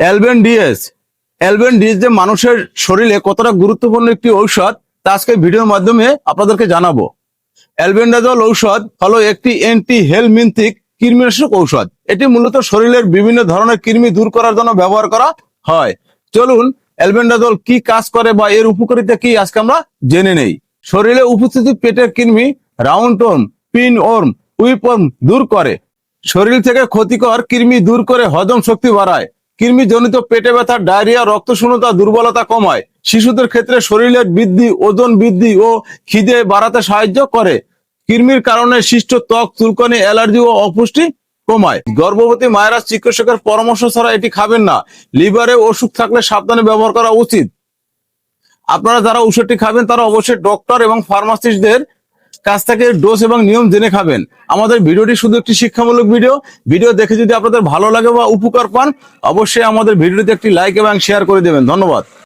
Alben DS. Alben DS যে মানুষের শরীরে কতটা গুরুত্বপূর্ণ একটি ঔষধ, তা আজকে ভিডিওর মাধ্যমে আপনাদেরকে জানাব। অ্যালবেন্ডাজল ঔষধ হলো একটি অ্যান্টি হেলমিন্থিক কৃমিনাশক ঔষধ। এটি মূলত শরীরের বিভিন্ন ধরনের কৃমি দূর করার জন্য ব্যবহার করা হয়। চলুন অ্যালবেন্ডাজল কি কাজ করে বা এর উপকারিতা কি আজকে আমরা জেনে নেই। শরীরে উপস্থিত পেটের কৃমি round worm pin worm whipworm দূর করে। শরীর থেকে ক্ষতিকর কৃমি দূর করে হজম শক্তি বাড়ায়। কৃমি জনিত পেটে ব্যথা, ডায়রিয়া রক্ত শূন্যতা দুর্বলতা কমায়। শিশুদের ক্ষেত্রে শরীরের বৃদ্ধি, ওজন বৃদ্ধি ও খিদে বাড়াতে সাহায্য করে। কৃমির কারণে সৃষ্ট ত্বক, চুলকানি, অ্যালার্জি ও অপুষ্টি কমায়। গর্ভবতী মায়েরা চিকিৎসকের পরামর্শ ছাড়া এটি খাবেন না। লিভারে অসুখ থাকলে সাবধানে ব্যবহার করা উচিত। আপনারা যারা ওষুধটি খাবেন, তারা অবশ্যই ডক্টর এবং ফার্মাসিস্টদের কাছ থেকে ডোজ এবং নিয়ম জেনে খাবেন। আমাদের ভিডিওটি শুধু একটি শিক্ষামূলক ভিডিও। ভিডিও দেখে যদি আপনাদের ভালো লাগে বা উপকার পান, অবশ্যই আমাদের ভিডিওটিতে একটি লাইক এবং শেয়ার করে দেবেন। ধন্যবাদ।